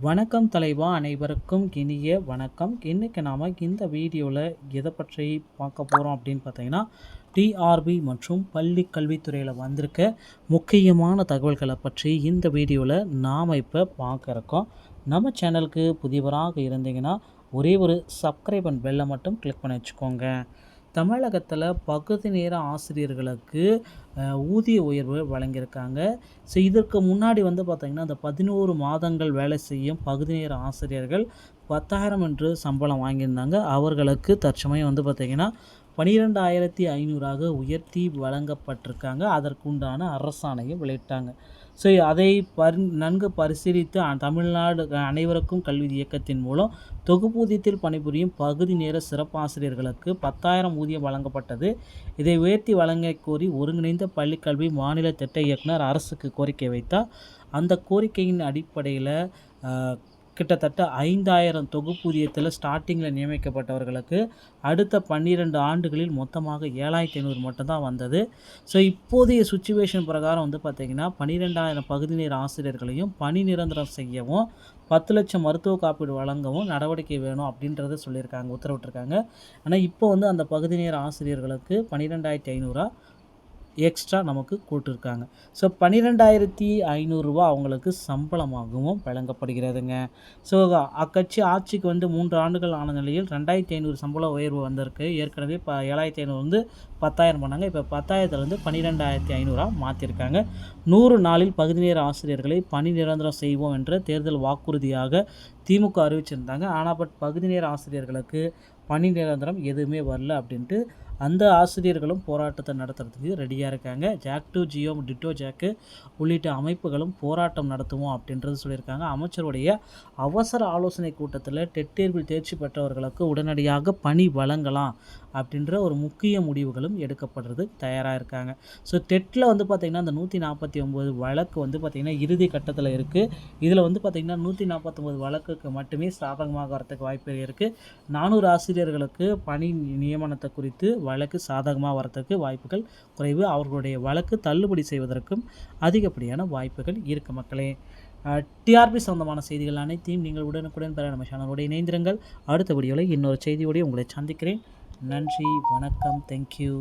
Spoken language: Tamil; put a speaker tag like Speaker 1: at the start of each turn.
Speaker 1: வணக்கம் தலைவா அனைவருக்கும் இனிய வணக்கம். இன்றைக்கி நாம் இந்த வீடியோவில் எதை பற்றி பார்க்க போகிறோம் அப்படின்னு பார்த்தீங்கன்னா டிஆர்பி மற்றும் பள்ளி கல்வித்துறையில் வந்திருக்க முக்கியமான தகவல்களை பற்றி இந்த வீடியோவில் நாம் இப்போ பார்க்க இருக்கோம். நம்ம சேனலுக்கு புதியவராக இருந்தீங்கன்னா ஒரே ஒரு சப்ஸ்கிரைப் அண்ட் பெல்லை மட்டும் கிளிக் பண்ணி வச்சுக்கோங்க. தமிழகத்தில் பகுதி நேர ஆசிரியர்களுக்கு ஊதிய உயர்வு வழங்கியிருக்காங்க. ஸோ இதற்கு முன்னாடி வந்து பார்த்திங்கன்னா அந்த பதினோரு மாதங்கள் வேலை செய்யும் பகுதி நேர ஆசிரியர்கள் பத்தாயிரம் என்று சம்பளம் வாங்கியிருந்தாங்க. அவர்களுக்கு தற்சமயம் வந்து பார்த்திங்கன்னா பனிரெண்டாயிரத்தி ஐநூறாக உயர்த்தி வழங்கப்பட்டிருக்காங்க. அதற்குண்டான அரசாணையை வெளியிட்டாங்க. ஸோ அதை பரி நன்கு பரிசீலித்து தமிழ்நாடு அனைவருக்கும் கல்வி இயக்கத்தின் மூலம் தொகுப்பூதியத்தில் பணிபுரியும் பகுதி நேர சிறப்பாசிரியர்களுக்கு பத்தாயிரம் ஊதியம் வழங்கப்பட்டது. இதை உயர்த்தி வழங்க கோரி ஒருங்கிணைந்த பள்ளிக்கல்வி மாநில திட்ட இயக்குனர் அரசுக்கு கோரிக்கை வைத்தார். அந்த கோரிக்கையின் அடிப்படையில் கிட்டத்தட்ட ஐந்தாயிரம் தொகுப்பூதியத்தில் ஸ்டார்டிங்கில் நியமிக்கப்பட்டவர்களுக்கு அடுத்த பன்னிரெண்டு ஆண்டுகளில் மொத்தமாக ஏழாயிரத்தி ஐநூறு மட்டும்தான் வந்தது. ஸோ இப்போதைய சுச்சுவேஷன் பிரகாரம் வந்து பார்த்திங்கன்னா பன்னிரெண்டாயிரம் பகுதி நேர ஆசிரியர்களையும் பணி நிரந்தரம் செய்யவும் பத்து லட்சம் மருத்துவ காப்பீடு வழங்கவும் நடவடிக்கை வேணும் அப்படின்றத சொல்லியிருக்காங்க உத்தரவிட்டிருக்காங்க. ஆனால் இப்போ வந்து அந்த பகுதி நேர ஆசிரியர்களுக்கு பன்னிரெண்டாயிரத்தி ஐநூறுரூவா எக்ஸ்ட்ரா நமக்கு கூட்டிருக்காங்க ஸோ பன்னிரெண்டாயிரத்தி ஐநூறுரூவா அவங்களுக்கு சம்பளமாகவும் வழங்கப்படுகிறதுங்க. ஸோ அக்கட்சி ஆட்சிக்கு வந்து மூன்று ஆண்டுகள் ஆன நிலையில் ரெண்டாயிரத்தி ஐநூறு சம்பள உயர்வு வந்திருக்கு. ஏற்கனவே இப்போ ஏழாயிரத்தி ஐநூறு வந்து பத்தாயிரம் பண்ணாங்க. இப்போ பத்தாயிரத்துலேருந்து பன்னிரெண்டாயிரத்தி ஐநூறாக மாற்றிருக்காங்க நூறு நாளில் பகுதி நேர ஆசிரியர்களை பணி நிரந்தரம் செய்வோம் என்ற தேர்தல் வாக்குறுதியாக திமுக அறிவிச்சிருந்தாங்க. ஆனால் பட் பகுதி நேர ஆசிரியர்களுக்கு பணி நிரந்தரம் எதுவுமே வரல அப்படின்ட்டு அந்த ஆசிரியர்களும் போராட்டத்தை நடத்துறதுக்கு ரெடியாக இருக்காங்க. Jack to Jio Tito jack உள்ளிட்ட அமைப்புகளும் போராட்டம் நடத்துவோம் அப்படின்றது சொல்லியிருக்காங்க. அமைச்சருடைய அவசர ஆலோசனை கூட்டத்தில் டெட் தேர்வில் தேர்ச்சி பெற்றவர்களுக்கு உடனடியாக பணி வழங்கலாம் அப்படின்ற ஒரு முக்கிய முடிவுகளும் எடுக்கப்படுறது தயாராக இருக்காங்க. ஸோ டெட்டில் வந்து பார்த்திங்கன்னா அந்த நூற்றி நாற்பத்தி ஒம்பது வழக்கு வந்து பார்த்திங்கன்னா இறுதி கட்டத்தில் இருக்குது இதில் வந்து பார்த்திங்கன்னா நூற்றி நாற்பத்தொம்பது வழக்குக்கு மட்டுமே சாதகமாக வரத்துக்கு வாய்ப்பு இருக்குது நானூறு ஆசிரியர்களுக்கு பணி நியமனத்தை குறித்து வழக்கு சாதகமாக வரத்துக்கு வாய்ப்புகள் குறைவு. அவர்களுடைய வழக்கு தள்ளுபடி செய்வதற்கும் அதிகப்படியான வாய்ப்புகள் இருக்கு மக்களே. டிஆர்பி சம்பந்தமான செய்திகள் அனைத்தையும் நீங்கள் உடனுக்குடன் பெற நம்ம சேனலோடு இணைந்திருங்கள். அடுத்த வீடியோவில் இன்னொரு செய்தியோடு உங்களை சந்திக்கிறேன். நன்றி வணக்கம் தேங்க்யூ